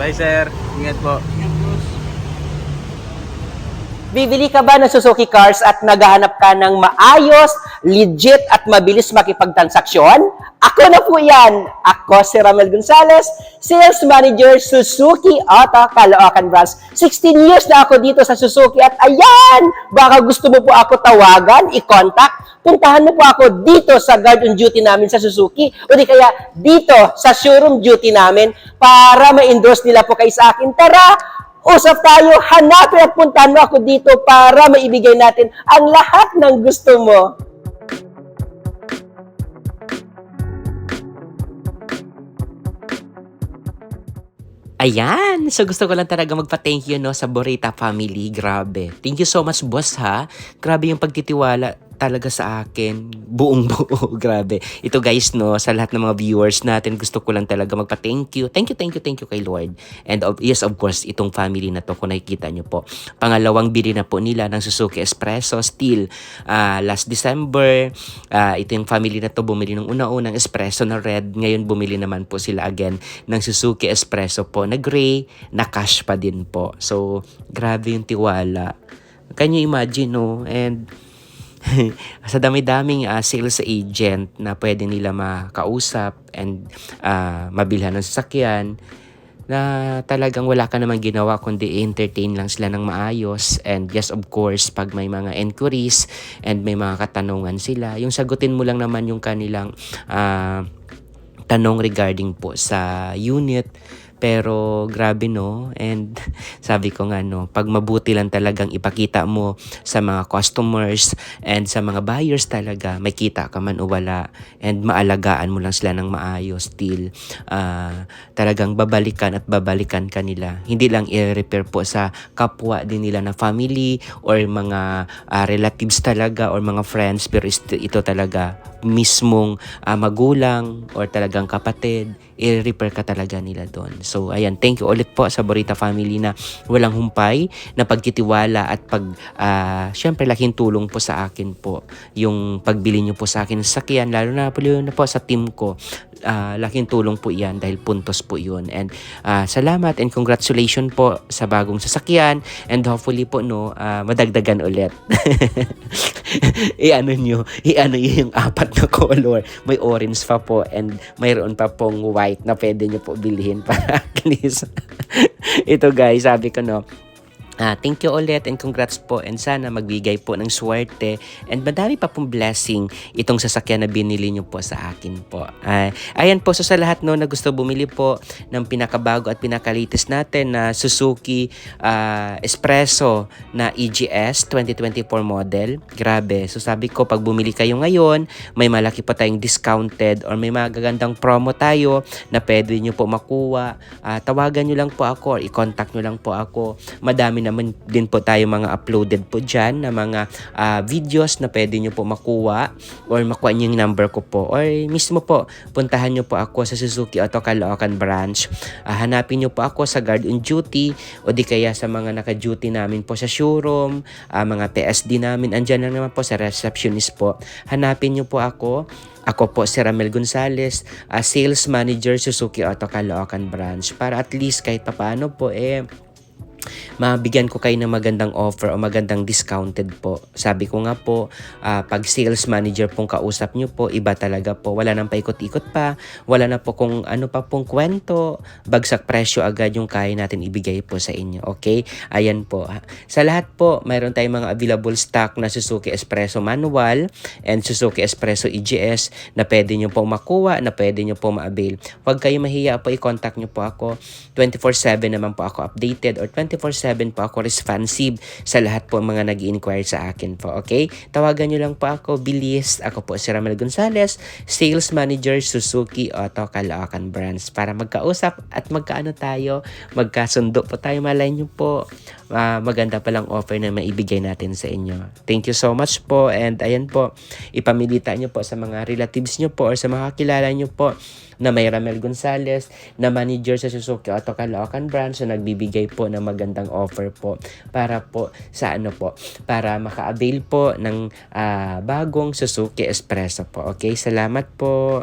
Bye, sir. Ingat po. Bibili ka ba ng Suzuki cars at naghahanap ka ng maayos, legit at mabilis makipagtransaksyon? Ako na po yan. Ako si Ramel Gonzalez, Sales Manager Suzuki Auto Caloocan Branch. 16 years na ako dito sa Suzuki at ayan, baka gusto mo po ako tawagan, i-contact, puntahan mo po ako dito sa guard on duty namin sa Suzuki o di kaya dito sa showroom duty namin para ma-endorse nila po kayo sa akin. Tara, Usap tayo, hanapin at puntahan mo ako dito para maibigay natin ang lahat ng gusto mo. Ayan! So gusto ko lang talaga magpa-thank you no, sa Borita family. Grabe. Thank you so much boss ha. Grabe yung pagtitiwala talaga sa akin. Buong buo. Grabe. Ito guys no, sa lahat ng mga viewers natin, gusto ko lang talaga magpa-thank you. Thank you, thank you, thank you kay Lord. And of, yes, of course, itong family na to, kung nakikita nyo po. Pangalawang bili na po nila ng Suzuki Espresso. Still, ah, last December, ah, ito yung family na to, bumili ng una-unang espresso na red. Ngayon, bumili naman po sila again ng Suzuki Espresso po na gray, na cash pa din po. So, grabe yung tiwala. Can you imagine, no? And, sa dami-daming ah, sales agent na pwede nila makausap and ah, mabilhan ng sasakyan na talagang wala ka namang ginawa kundi entertain lang sila ng maayos. And yes of course pag may mga inquiries and may mga katanungan sila yung sagutin mo lang naman yung kanilang ah, tanong regarding po sa unit pero grabe no? And sabi ko nga no pag mabuti lang talagang ipakita mo sa mga customers and sa mga buyers talaga may kita ka man o wala and maalagaan mo lang sila ng maayos still ah, talagang babalikan at babalikan ka nila. Hindi lang i-repair po sa kapwa din nila na family or mga ah, relatives talaga or mga friends pero ito talaga mismong ah, magulang or talagang kapatid, i-repair ka talaga nila doon. So, ayan, thank you ulit po sa Borita family na walang humpay, na pagkitiwala at pag, ah, syempre, laking tulong po sa akin po. Yung pagbili nyo po sa akin ng sakyan, lalo na po, na po sa team ko, ah, laking tulong po yan dahil puntos po yun. And ah, salamat and congratulations po sa bagong sasakyan and hopefully po no, ah, madagdagan ulit. i-ano nyo, i-ano yung apat na color. May orange pa po and mayroon pa pong white na pwede nyo po bilhin para at least. Ito guys, sabi ko no, Ah, thank you ulit and congrats po and sana magbigay po ng swerte and madami pa pong blessing itong sasakyan na binili nyo po sa akin po. Ah, ayan po, so sa lahat no na gusto bumili po ng pinakabago at pinakalitis natin na Suzuki ah, Espresso na EGS 2024 model. Grabe. So sabi ko, pag bumili kayo ngayon, may malaki pa tayong discounted or may magagandang promo tayo na pwede nyo po makuha. Ah, tawagan nyo lang po ako or i-contact nyo lang po ako. Madami naman din po tayo mga uploaded po dyan na mga ah, videos na pwede nyo po makuha or makuha nyo yung number ko po. Or mismo po puntahan nyo po ako sa Suzuki Auto Caloocan branch. Ah, hanapin nyo po ako sa guard on duty o di kaya sa mga naka-duty namin po sa showroom. Ah, mga PSD namin andyan lang naman po sa receptionist po. Hanapin nyo po ako. Ako po si Ramel Gonzalez, ah, Sales Manager Suzuki Auto Caloocan Branch. Para at least kahit papaano po eh mabigyan ko kayo ng magandang offer o magandang discounted po. Sabi ko nga po, ah, pag sales manager pong kausap nyo po, iba talaga po. Wala nang paikot-ikot pa, wala na po kung ano pa pong kwento, bagsak presyo agad yung kaya natin ibigay po sa inyo. Okay? Ayan po. Sa lahat po, mayroon tayong mga available stock na Suzuki Espresso Manual and Suzuki Espresso EGS na pwede nyo po makuha, na pwede nyo po ma-avail. Huwag kayo mahiya po, i-contact nyo po ako. 24-7 naman po ako updated or 24-7 po ako responsive sa lahat po mga nag inquire sa akin po. Okay? Tawagan nyo lang po ako, bilis. Ako po si Ramel Gonzalez, Sales Manager Suzuki Auto Caloocan Brands para magkausap at magkaano tayo, magkasundo po tayo. Malay nyo po, ah, maganda palang offer na maibigay natin sa inyo. Thank you so much po and ayan po, ipamilita nyo po sa mga relatives nyo po or sa mga kilala nyo po na may Ramel Gonzalez na manager sa Suzuki Auto Caloocan branch na nagbibigay po ng magandang offer po para po sa ano po para maka-avail po ng ah, bagong Suzuki Espresso po. Okay, salamat po.